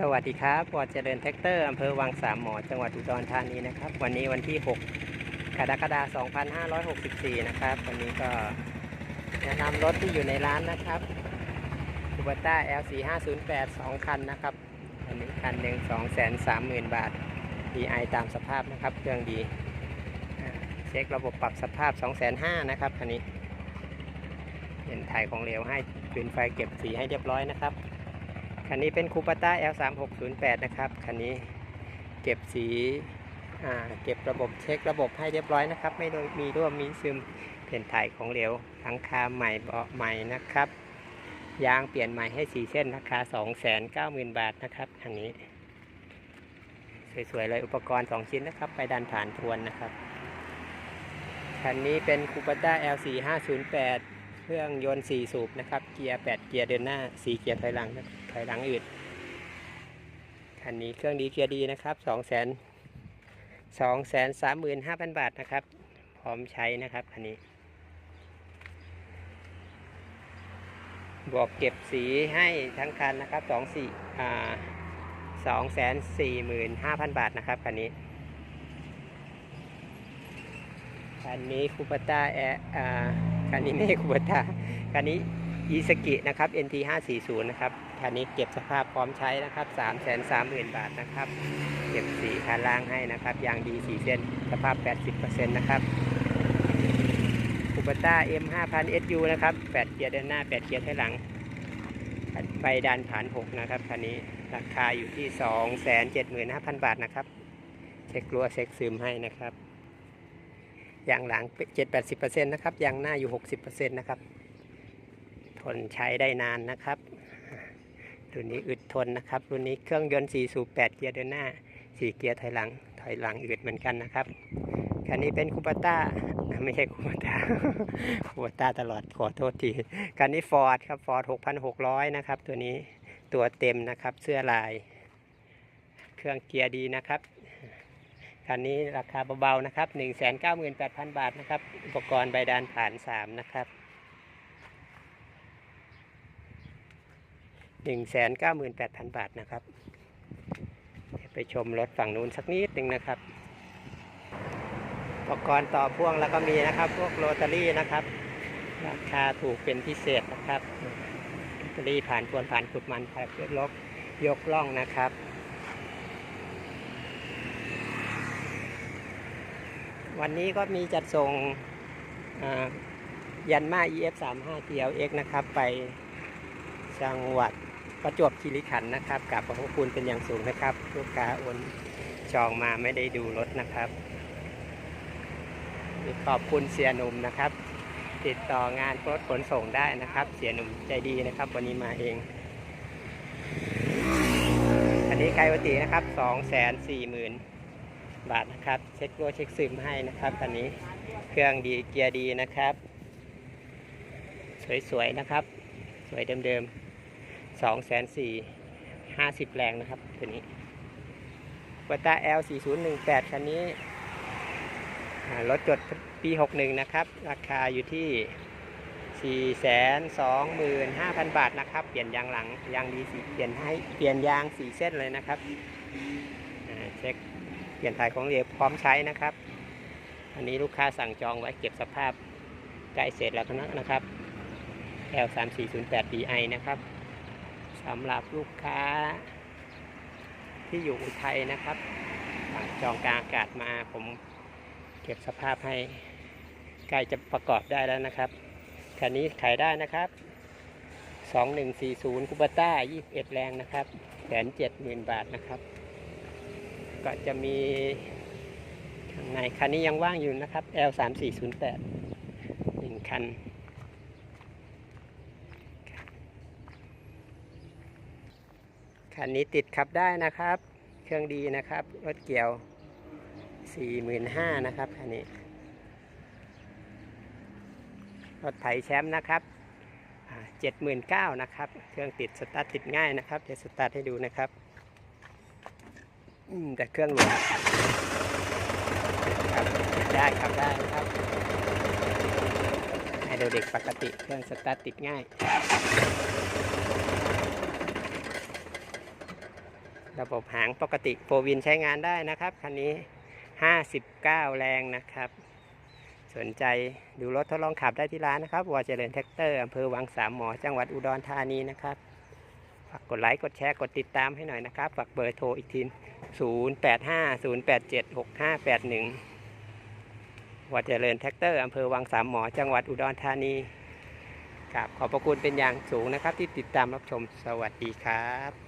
สวัสดีครับปอดเจริญแท็กเตอร์อำเภอวังสามหมอ จังหวัดอุดรธานีนะครับ วันนี้วันที่ 6 กรกฎาคม 2564 นะครับ วันนี้ก็แนะนำรถที่อยู่ในร้านนะครับคูบต้า L4508 2 คันนะครับ อันนี้คันหนึ่ง230,000 บาท DI ตามสภาพนะครับ เครื่องดีเช็คระบบปรับสภาพ 250,000นะครับคันนี้ เป็นถ่ายของเหลวให้ปืนไฟเก็บสีให้เรียบร้อยนะครับ คันนี้เป็นคูปต้า L3608 นะครับ คันนี้เก็บสีเก็บระบบเช็คระบบให้เรียบร้อยนะครับ ไม่โดนมีร่วมมีซึมเปลี่ยนถ่ายของเหลวทั้งคาใหม่เบาะใหม่นะครับ ยางเปลี่ยนใหม่ให้4เส้นราคา 290,000 บาทนะครับอันนี้ สวยๆเลยอุปกรณ์ 2 ชิ้นนะครับ ไปดันผ่านทวนนะครับ คันนี้เป็นคูปต้า L4508 เครื่องยนต์4สูบนะครับ เกียร์ 8 เกียร์เดินหน้า 4 เกียร์ถอยหลังนะ ถอยหลังอืดคันนี้เครื่องดีเกียร์ดีนะครับ2 0 0 0 0 2 3 5 0 0 0บาทนะครับ พร้อมใช้นะครับคันนี้ บวกเก็บสีให้ทั้งคันนะครับ2 4อ่า2 4 5 0 0 0บาทนะครับคันนี้คันนี้คูปต้าแออ่าคันนี้ไม่คูปต้าคันนี้ อีสกินะครับ NT 540นะครับคันนี้เก็บสภาพพร้อมใช้นะครับ3 3 0 0 0 0 บาทนะครับ เก็บสีคันล่างให้นะครับยางดีสีเส้นสภาพ 80%นะครับคูปต้า M 5000 SU นะครับ8เกียร์เดินหน้า 8 เกียร์ถอยหลังใบดันผ่าน 6 นะครับคันนี้ราคาอยู่ที่ 275,000 บาทนะครับ เช็ครั้วเช็คซึมให้นะครับยางหลัง 7-80%นะครับยางหน้าอยู่ 60%นะครับ ทนใช้ได้นานนะครับ รุ่นนี้อึดทนนะครับ รุ่นนี้เครื่องยนต์4สูบ8เกียร์เดินหน้า 4 เกียร์ถอยหลัง ถอยหลังอึดเหมือนกันนะครับคันนี้เป็นคูปต้าไม่ใช่คูปต้าคูปต้าตลอดขอโทษทีคันนี้ฟอร์ดครับฟอร์ด6,600 นะครับ ตัวนี้ตัวเต็มนะครับ เสื้อลาย เครื่องเกียร์ดีนะครับคันนี้ราคาเบาๆนะครับ 198,000 บาทนะครับ อุปกรณ์ใบดานผ่าน 3 นะครับ 198,000บาทนะครับ ไปชมรถฝั่งนู้นสักนิดหนึ่งนะครับ อุปกรณ์ต่อพ่วงแล้วก็มีนะครับ พวกโรตารี่นะครับ ราคาถูกเป็นพิเศษนะครับโรตารี่ผ่านทวนผ่านขุดมันผ่านยกยกล่องนะครับวันนี้ก็มีจัดส่งยันมา EF 3 5 TLX นะครับ ไปจังหวัด ประจวบคีรีขันธ์นะครับกับขอบคุณเป็นอย่างสูงนะครับลูกค้าโอนจองมาไม่ได้ดูรถนะครับ ขอบคุณเสียหนุ่มนะครับ ติดต่องานรถขนส่งได้นะครับ เสียหนุ่มใจดีนะครับ วันนี้มาเอง อันนี้ไกวตินะครับ2 4 0 0 0 0บาทนะครับ เช็ครัวเช็คซึมให้นะครับคันนี้เครื่องดีเกียร์ดีนะครับ สวยๆนะครับ สวยเดิมๆ สองแสนสี่ห้าสิบแรงนะครับตัวนี้วัตา L 4 0 1 8คันนี้รถจดปี61นะครับ ราคาอยู่ที่425,000บาทนะครับ เปลี่ยนยางหลังยางดีสีเปลี่ยนให้เปลี่ยนยางสี่เส้นเลยนะครับเช็คเปลี่ยนถ่ายของเหลวพร้อมใช้นะครับ อันนี้ลูกค้าสั่งจองไว้เก็บสภาพใกล้เสร็จแล้วนะครับ L 3 4 0 8 DI นะครับ สำหรับลูกค้า ที่อยู่อุทัยนะครับจองกลางอากาศมาผมเก็บสภาพให้ใกล้จะประกอบได้แล้วนะครับคันนี้ขายได้นะครับ 2140คูปต้า 21 แรงนะครับแสนเจ็ดหมื่นบาทนะครับ ก็จะมีข้างในคันนี้ยังว่างอยู่นะครับ L 3 4 0 8หนึ่งคัน คันนี้ติดขับได้นะครับ เครื่องดีนะครับ รถเกี่ยว 45,000นะครับคันนี้ รถไถแชมป์นะครับ79,000นะครับ เครื่องติดสตาร์ทติดง่ายนะครับ เดี๋ยวสตาร์ทให้ดูนะครับแต่เครื่องหลวมครับได้ครับได้นะครับไฮโดรเด็กปกติเครื่องสตาร์ทติดง่าย ระบบหางปกติโฟวินใช้งานได้นะครับ คันนี้ 59 แรงนะครับ สนใจดูรถทดลองขับได้ที่ร้านนะครับวอเจริญแท็กเตอร์อำเภอวังสามหมอ จังหวัดอุดรธานีนะครับฝากกดไลค์ กดแชร์ กดติดตามให้หน่อยนะครับ ฝากเบอร์โทรอีกที 0850876581วอเจริญแท็กเตอร์อำเภอวังสามหมอ จังหวัดอุดรธานีครับขอบพระคุณเป็นอย่างสูงนะครับ ที่ติดตามรับชม สวัสดีครับ